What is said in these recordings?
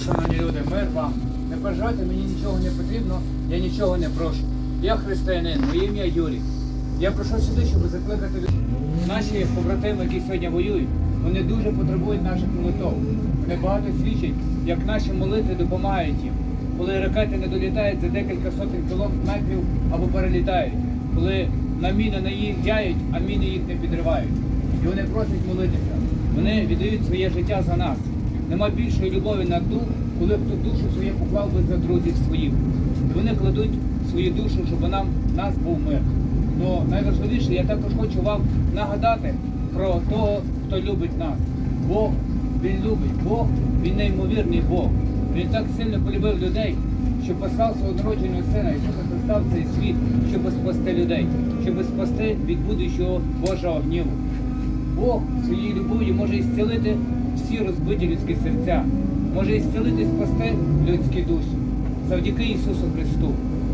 шановні люди, мир вам. Не переживайте, мені нічого не потрібно, я нічого не прошу. Я християнин, моє ім'я Юрій. Я прийшов сюди, щоб закликати людей. Наші побратими, які сьогодні воюють, вони дуже потребують наших молитов. Вони багато свідчать, як наші молитви допомагають їм. Коли ракети не долітають за декілька сотень кілометрів або перелітають, коли на міни наїжджають, а міни їх не підривають. І вони просять молитися. Вони віддають своє життя за нас. Нема більшої любові на ту, коли б ту душу своє поклав би за друзів своїх. Вони кладуть свою душу, щоб нам нас був мир. Ну найважливіше, я також хочу вам нагадати про того, хто любить нас. Бог він любить, Бог він неймовірний Бог. Він так сильно полюбив людей, що послав свого народженого сина Ісуса Христа в цей світ, щоб спасти людей, щоб спасти від будущого Божого гніву. Бог своєю любов'ю може ісцілити всі розбиті людські серця, може ісцілити спасти людські душі. Завдяки Ісусу Христу.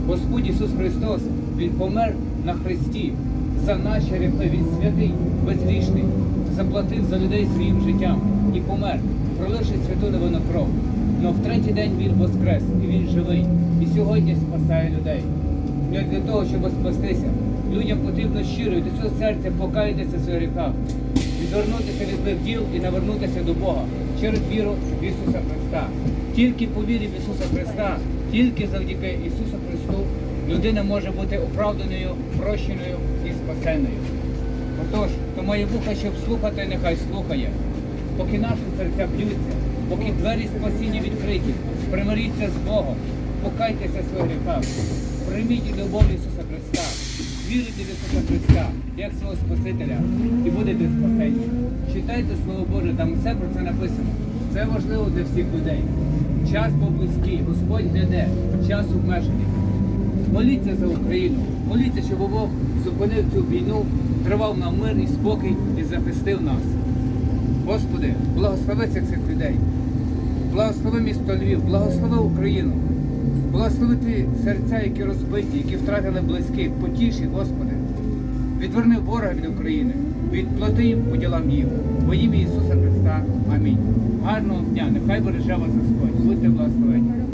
Господь Ісус Христос, Він помер на Христі за наші гріхи. Він святий, безгрішний, заплатив за людей своїм життям і помер, проливши святу невинну кров. Но в третій день Він воскрес, і Він живий. І сьогодні спасає людей. Для того, щоб спастися, людям потрібно щиро до цього серця покаятися в своїх гріхах, відвернутися від злих діл і навернутися до Бога через віру в Ісуса Христа. Тільки по вірі в Ісуса Христа, тільки завдяки Ісусу Христу людина може бути оправданою, прощеною і спасеною. Отож, хто має вуха, щоб слухати, нехай слухає. Поки наші серця б'ються, поки двері спасіння відкриті, примиріться з Богом, покайтеся своїх гріхах, прийміть любов Ісуса Христа, вірите в Ісуса Христа як свого Спасителя і будете спасені. Читайте Слово Боже, там все про це написано. Це важливо для всіх людей. Час був близький, Господь гляде, час обмежений. Моліться за Україну, моліться, щоб Бог зупинив цю війну, тривав нам мир і спокій і захистив нас. Господи, благослови цих людей, благослови місто Львів, благослови Україну, благослови ти серця, які розбиті, які втратили близьких, потіші, Господи. Відверни ворога від України, відплати їм по ділам їм. Во ім'я Ісуса Христа. Амінь. Гарного дня, нехай береже вас Господь. Будьте благословені.